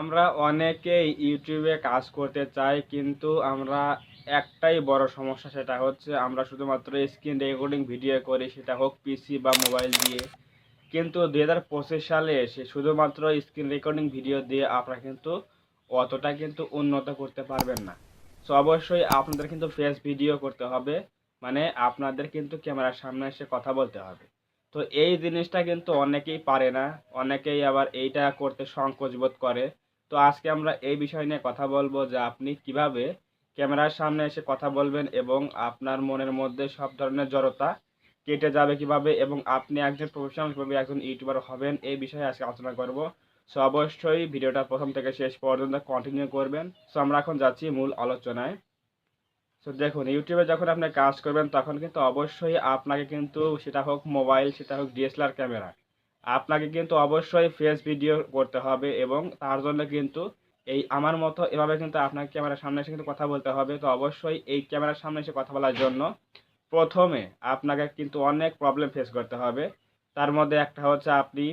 আমরা অনেকেই ইউটিউবে কাজ করতে চাই, কিন্তু আমরা একটাই বড় সমস্যা সেটা হচ্ছে আমরা শুধুমাত্র স্ক্রিন রেকর্ডিং ভিডিও করি, সেটা হোক পিসি বা মোবাইল দিয়ে। কিন্তু দুই হাজার পঁচিশ সালে এসে শুধুমাত্র স্ক্রিন রেকর্ডিং ভিডিও দিয়ে আপনারা কিন্তু অতটা কিন্তু উন্নত করতে পারবেন না। সো অবশ্যই আপনাদের কিন্তু ফেস ভিডিও করতে হবে মানে আপনাদের কিন্তু ক্যামেরার সামনে এসে কথা বলতে হবে। তো এই জিনিসটা কিন্তু অনেকেই পারে না, অনেকেই আবার এইটা করতে সংকোচ বোধ করে। তো আজকে আমরা এই বিষয় নিয়ে কথা বলব যে আপনি কীভাবে ক্যামেরার সামনে এসে কথা বলবেন এবং আপনার মনের মধ্যে সব ধরনের জড়তা কেটে যাবে কীভাবে এবং আপনি একজন প্রফেশনাল কীভাবে একজন ইউটিউবার হবেন এই বিষয়ে আজকে আলোচনা করব। সো অবশ্যই ভিডিওটা প্রথম থেকে শেষ পর্যন্ত কন্টিনিউ করবেন। সো আমরা এখন যাচ্ছি মূল আলোচনায়। সো দেখুন ইউটিউবে যখন আপনি কাজ করবেন তখন কিন্তু অবশ্যই আপনাকে কিন্তু সেটা হোক মোবাইল সেটা হোক ডিএসএলআর ক্যামেরা আপনাকে কিন্তু অবশ্যই ফেস ভিডিও করতে হবে এবং তার জন্য কিন্তু এই আমার মতো এভাবে কিন্তু আপনাকে ক্যামেরার সামনে এসে কিন্তু কথা বলতে হবে। তো অবশ্যই এই ক্যামেরার সামনে এসে কথা বলার জন্য প্রথমে আপনাকে কিন্তু অনেক প্রবলেম ফেস করতে হবে। তার মধ্যে একটা হচ্ছে আপনি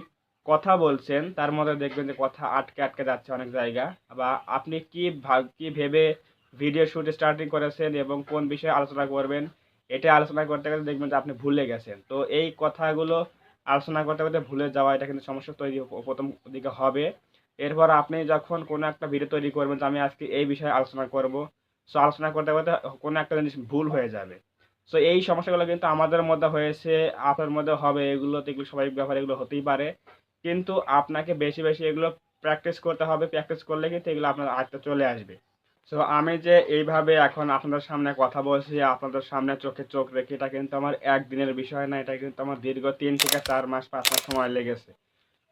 কথা বলছেন, তার মধ্যে দেখবেন যে কথা আটকে আটকে যাচ্ছে অনেক জায়গা বা আপনি কি কি ভেবে ভিডিও শুট স্টার্টিং করেছেন এবং কোন বিষয়ে আলোচনা করবেন, এটা আলোচনা করতে গেলে দেখবেন যে আপনি ভুলে গেছেন। তো এই কথাগুলো আলোচনা করতে করতে ভুলে যাওয়া, এটা কিন্তু সমস্যা তৈরি প্রথম দিকে হবে। এরপর আপনি যখন কোনো একটা ভিডিও তৈরি করবেন যে আমি আজকে এই বিষয়ে আলোচনা করব সো আলোচনা করতে করতে কোনো একটা জিনিস ভুল হয়ে যাবে। সো এই সমস্যাগুলো কিন্তু আমাদের মধ্যে হয়েছে আপনার মধ্যে হবে, এগুলো তো এগুলো স্বাভাবিক ব্যাপার, এগুলো হতেই পারে। কিন্তু আপনাকে বেশি বেশি এগুলো প্র্যাকটিস করতে হবে প্র্যাকটিস করলে কিন্তু এগুলো আপনার আয়ত্তে চলে আসবে। সো আমি যে এইভাবে এখন আপনাদের সামনে কথা বলছি, আপনাদের সামনে চোখে চোখ রেখে, এটা কিন্তু আমার একদিনের বিষয় না, এটা কিন্তু আমার দীর্ঘ তিন থেকে চার মাস, পাঁচ মাস সময় লেগেছে।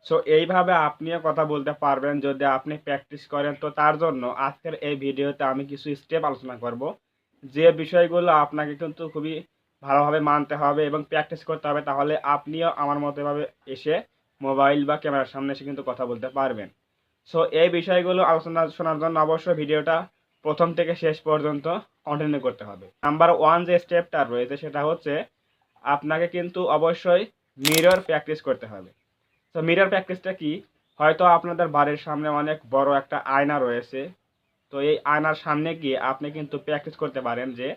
সো এইভাবে আপনিও কথা বলতে পারবেন, যদি আপনি প্র্যাকটিস করেন, তো তার জন্য আজকের এই ভিডিওতে আমি কিছু স্টেপ আলোচনা করব। যে বিষয়গুলো আপনাকে কিন্তু খুবই ভালোভাবে মানতে হবে এবং প্র্যাকটিস করতে হবে, তাহলে আপনিও আমার মতো এভাবে এসে মোবাইল বা ক্যামেরার সামনে এসে কিন্তু কথা বলতে পারবেন। সো এই বিষয়গুলো আলোচনা শোনার জন্য অবশ্যই ভিডিওটা প্রথম থেকে শেষ পর্যন্ত কন্টিনিউ করতে হবে। নাম্বার ওয়ান যে স্টেপটা রয়েছে সেটা হচ্ছে আপনাকে কিন্তু অবশ্যই মিরর প্র্যাকটিস করতে হবে। তো মিরর প্র্যাকটিসটা কি? হয়তো আপনাদের বাড়ির সামনে অনেক বড় একটা আয়না রয়েছে। তো এই আয়নার সামনে গিয়ে আপনি কিন্তু প্র্যাকটিস করতে পারেন যে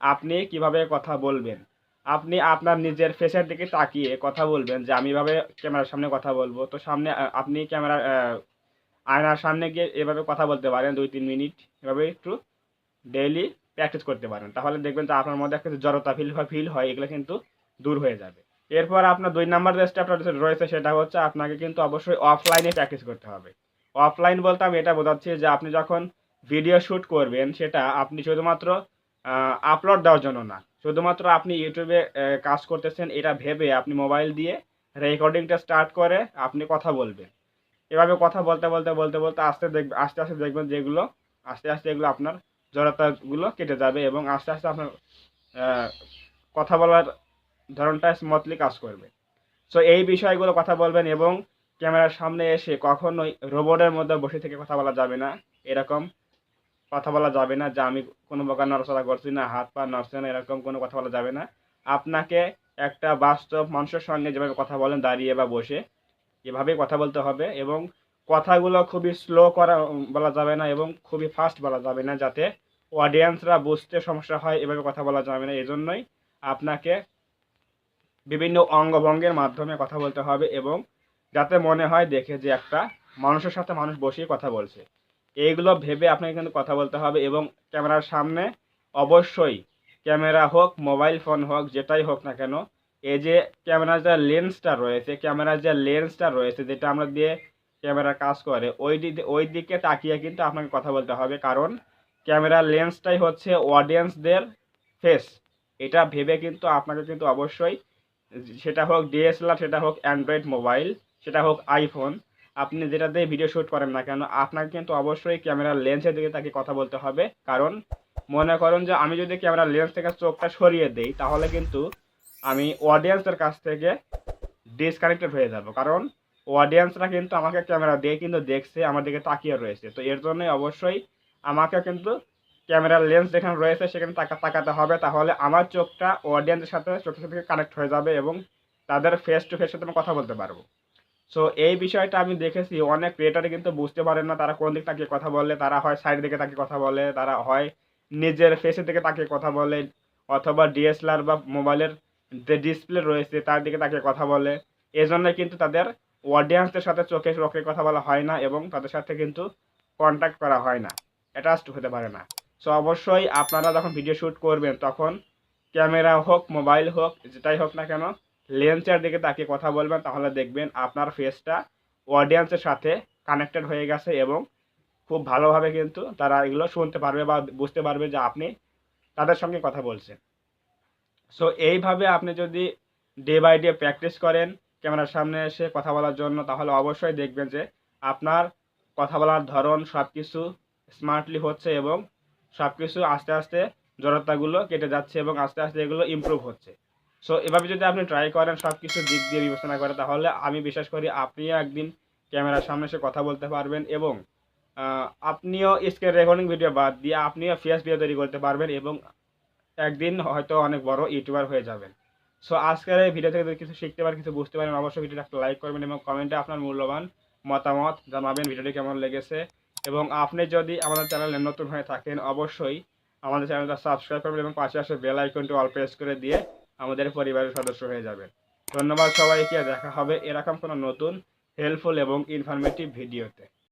আপনি কীভাবে কথা বলবেন। আপনি আপনার নিজের ফেসের দিকে তাকিয়ে কথা বলবেন যে, আমি এভাবে ক্যামেরার সামনে কথা বলব। তো সামনে আপনি ক্যামেরা আয়নার সামনে গিয়ে এভাবে কথা বলতে পারেন, দুই, তিন মিনিট এভাবে একটু ডেইলি প্র্যাকটিস করতে পারেন। তাহলে দেখবেন তো আপনার মধ্যে একটা জড়তা ফিল হয় ফিল হয়, এগুলো কিন্তু দূর হয়ে যাবে। এরপর আপনার দুই নাম্বার যে স্টেপটা রয়েছে সেটা হচ্ছে আপনাকে কিন্তু অবশ্যই অফলাইনে প্র্যাকটিস করতে হবে। অফলাইন বলতে আমি এটা বোঝাচ্ছি যে আপনি যখন ভিডিও শ্যুট করবেন, সেটা আপনি শুধুমাত্র আপলোড দেওয়ার জন্য না, শুধুমাত্র আপনি ইউটিউবে কাজ করতেছেন, এটা ভেবে আপনি মোবাইল দিয়ে রেকর্ডিংটা স্টার্ট করে আপনি কথা বলবেন। এভাবে কথা বলতে বলতে বলতে বলতে আস্তে দেখবে আস্তে আস্তে দেখবেন যেগুলো, আস্তে আস্তে এগুলো আপনার জড়তাগুলো কেটে যাবে এবং আস্তে আস্তে আপনার কথা বলার ধরনটা স্মুথলি কাজ করবে। সো এই বিষয়গুলো কথা বলবেন এবং ক্যামেরার সামনে এসে কখনোই রোবটের মধ্যে বসে থেকে কথা বলা যাবে না। এরকম কথা বলা যাবে না যে আমি কোনো প্রকার নড়াচড়া করছি না, হাত পা নড়ছে না, এরকম কোনো কথা বলা যাবে না। আপনাকে একটা বাস্তব মানুষের সঙ্গে যেভাবে কথা বলেন, দাঁড়িয়ে বা বসে এভাবেই কথা বলতে হবে এবং কথাগুলো খুবই স্লো করা বলা যাবে না এবং খুবই ফাস্ট বলা যাবে না যাতে অডিয়েন্সরা বুঝতে সমস্যা হয়, এভাবে কথা বলা যাবে না। এজন্যই আপনাকে বিভিন্ন অঙ্গভঙ্গের মাধ্যমে কথা বলতে হবে এবং যাতে মনে হয় দেখে যে একটা মানুষের সাথে মানুষ বসেই কথা বলছে। এইগুলো ভেবে আপনাকে কিন্তু কথা বলতে হবে এবং ক্যামেরার সামনে অবশ্যই ক্যামেরা হোক, মোবাইল ফোন হোক, যেটাই হোক না কেন এই যে ক্যামেরার যে লেন্সটা রয়েছে, ক্যামেরার যে লেন্সটা রয়েছে, যেটা আমরা দিয়ে ক্যামেরা কাজ করে, ওই ওই দিকে তাকিয়ে কিন্তু আপনাকে কথা বলতে হবে। কারণ ক্যামেরার লেন্সটাই হচ্ছে অডিয়েন্সদের ফেস এটা ভেবে কিন্তু আপনাকে কিন্তু অবশ্যই সেটা হোক ডিএসএলআর সেটা হোক অ্যান্ড্রয়েড মোবাইল সেটা হোক আইফোন আপনি যেটা দিয়ে ভিডিও শ্যুট করেন না কেন, আপনাকে কিন্তু অবশ্যই ক্যামেরার লেন্সের দিকে তাকে কথা বলতে হবে। কারণ মনে করুন যে আমি যদি ক্যামেরার লেন্স থেকে চোখটা সরিয়ে দেই, তাহলে কিন্তু আমি অডিয়েন্সের কাছ থেকে ডিসকানেক্টেড হয়ে যাব। কারণ অডিয়েন্সরা কিন্তু আমাকে ক্যামেরা দিয়ে কিন্তু দেখছে, আমার দিকে তাকিয়ে রয়েছে। তো এর জন্যই অবশ্যই আমাকে কিন্তু ক্যামেরার লেন্স যেখানে রয়েছে, সেখানে তাকা তাকাতে হবে। তাহলে আমার চোখটা অডিয়েন্সের সাথে, চোখের সাথে কানেক্ট হয়ে যাবে এবং তাদের ফেস টু ফেস সাথে আমি কথা বলতে পারব। সো এই বিষয়টা আমি দেখেছি। অনেক ক্রিয়েটারে কিন্তু বুঝতে পারেন না তারা কোন দিক তাকিয়ে কথা বলে। তারা হয় সাইড দিকে তাকিয়ে কথা বলে, তারা হয় নিজের ফেসের দিকে তাকিয়ে কথা বলে, অথবা ডিএসএলআর বা মোবাইলের ডিসপ্লে রয়েছে, তার দিকে তাকে কথা বলে। এজন্য কিন্তু তাদের অডিয়েন্সদের সাথে চোখে চোখে কথা বলা হয় না এবং তাদের সাথে কিন্তু কন্ট্যাক্ট করা হয় না। অ্যাটাচড হতে পারে না। সো অবশ্যই আপনারা যখন ভিডিও শ্যুট করবেন, তখন ক্যামেরা হোক মোবাইল হোক, যেটাই হোক না কেন লেন্সের দিকে তাকিয়ে কথা বলবেন, তাহলে দেখবেন আপনার ফেসটা অডিয়েন্সের সাথে কানেক্টেড হয়ে গেছে এবং খুব ভালোভাবে কিন্তু তারা এগুলো শুনতে পারবে বা বুঝতে পারবে যে আপনি তাদের সঙ্গে কথা বলছেন। সো এইভাবে আপনি যদি ডে বাই ডে প্র্যাকটিস করেন, ক্যামেরার সামনে এসে কথা বলার জন্য, তাহলে অবশ্যই দেখবেন যে আপনার কথা বলার ধরন সব কিছু স্মার্টলি হচ্ছে এবং সব কিছু আস্তে আস্তে জড়তাগুলো কেটে যাচ্ছে এবং আস্তে আস্তে এগুলো ইমপ্রুভ হচ্ছে। সো এভাবে যদি আপনি ট্রাই করেন সব কিছু দিক দিয়ে বিবেচনা করে, তাহলে আমি বিশ্বাস করি আপনিও একদিন ক্যামেরার সামনে এসে কথা বলতে পারবেন এবং আপনিও স্ক্রিন রেকর্ডিং ভিডিও বাদ দিয়ে আপনিও ফেস ভিডিও তৈরি করতে পারবেন এবং একদিন হয়তো অনেক বড় ইউটিউবার হয়ে যাবেন। সো আজকের এই ভিডিও থেকে যদি কিছু শিখতে পারেন, কিছু বুঝতে পারেন, অবশ্যই ভিডিওটা একটা লাইক করবেন এবং কমেন্টে আপনার মূল্যবান মতামত জানাবেন ভিডিওটি কেমন লেগেছে। এবং আপনি যদি আমাদের চ্যানেলে নতুন হয়ে থাকেন, অবশ্যই আমাদের চ্যানেলটা সাবস্ক্রাইব করবেন এবং পাশে আসে বেল আইকনটি অল প্রেস করে দিয়ে আমাদের পরিবারের সদস্য হয়ে যাবেন। ধন্যবাদ সবাইকে, দেখা হবে এরকম কোনো নতুন হেল্পফুল এবং ইনফরমেটিভ ভিডিওতে